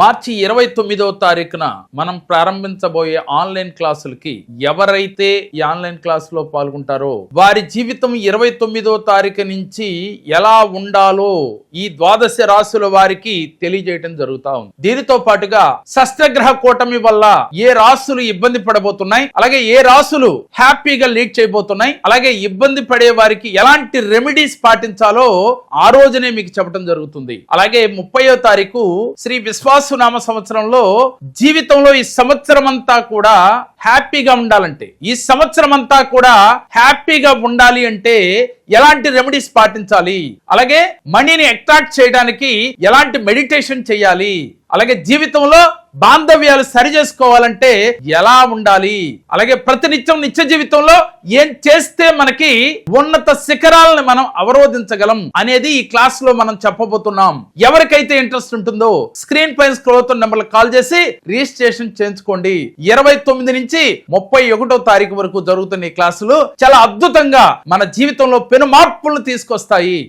మార్చి ఇరవై తొమ్మిదవ తారీఖున మనం ప్రారంభించబోయే ఆన్లైన్ క్లాసులకి ఎవరైతే ఈ ఆన్లైన్ క్లాస్లో పాల్గొంటారో వారి జీవితం ఇరవై తొమ్మిదవ తారీఖు నుంచి ఎలా ఉండాలో ఈ ద్వాదశ రాశుల వారికి తెలియజేయడం జరుగుతా ఉంది. దీనితో పాటుగా షష్టగ్రహ కూటమి వల్ల ఏ రాశులు ఇబ్బంది పడబోతున్నాయి అలాగే ఏ రాశులు హ్యాపీగా లీడ్ చేయబోతున్నాయి అలాగే ఇబ్బంది పడే వారికి ఎలాంటి రెమెడీస్ పాటించాలో ఆ రోజునే మీకు చెప్పడం జరుగుతుంది. అలాగే ముప్పయో తారీఖు శ్రీ విశ్వాసునామ సంవత్సరంలో జీవితంలో ఈ సంవత్సరం అంతా కూడా హ్యాపీగా ఉండాలంటే ఈ సంవత్సరం అంతా కూడా హ్యాపీగా ఉండాలి అంటే ఎలాంటి రెమెడీస్ పాటించాలి? అలాగే మనీని అట్రాక్ట్ చేయడానికి ఎలాంటి మెడిటేషన్ చేయాలి? అలాగే జీవితంలో బాంధవ్యాలు సరి చేసుకోవాలంటే ఎలా ఉండాలి? అలాగే ప్రతినిత్యం నిత్య జీవితంలో ఏం చేస్తే మనకి ఉన్నత శిఖరాలను మనం అవరోధించగలం అనేది ఈ క్లాస్లో మనం చెప్పబోతున్నాం. ఎవరికైతే ఇంట్రెస్ట్ ఉంటుందో స్క్రీన్ పైన స్క్రోల్ అవుతున్న నెంబర్ కాల్ చేసి రిజిస్ట్రేషన్ చేయించుకోండి. ఇరవై తొమ్మిది నుంచి ముప్పై ఒకటో తారీఖు వరకు జరుగుతున్న ఈ క్లాసులు చాలా అద్భుతంగా మన జీవితంలో పెను మార్పులను తీసుకొస్తాయి.